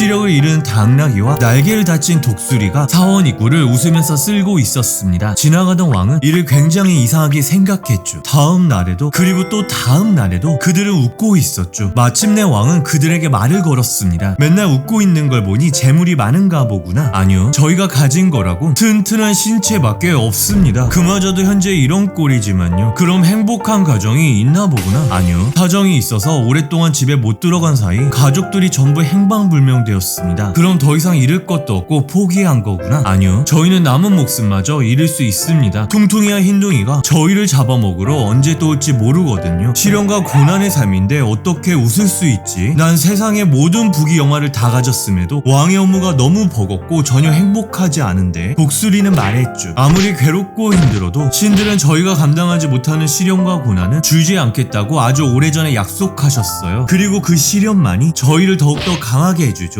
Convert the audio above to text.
시력을 잃은 당나귀와 날개를 다친 독수리가 사원 입구를 웃으면서 쓸고 있었습니다. 지나가던 왕은 이를 굉장히 이상하게 생각했죠. 다음 날에도 그리고 또 다음 날에도 그들은 웃고 있었죠. 마침내 왕은 그들에게 말을 걸었습니다. 맨날 웃고 있는 걸 보니 재물이 많은가 보구나. 아니요. 저희가 가진 거라고 튼튼한 신체밖에 없습니다. 그마저도 현재 이런 꼴이지만요. 그럼 행복한 가정이 있나 보구나. 아니요. 사정이 있어서 오랫동안 집에 못 들어간 사이 가족들이 전부 행방불명 되었습니다. 그럼 더 이상 잃을 것도 없고 포기한 거구나. 아니요. 저희는 남은 목숨마저 잃을 수 있습니다. 퉁퉁이와 흰둥이가 저희를 잡아먹으러 언제 또 올지 모르거든요. 시련과 고난의 삶인데 어떻게 웃을 수 있지? 난 세상의 모든 부귀 영화를 다 가졌음에도 왕의 업무가 너무 버겁고 전혀 행복하지 않은데 독수리는 말했죠. 아무리 괴롭고 힘들어도 신들은 저희가 감당하지 못하는 시련과 고난은 줄지 않겠다고 아주 오래전에 약속하셨어요. 그리고 그 시련만이 저희를 더욱더 강하게 해주죠.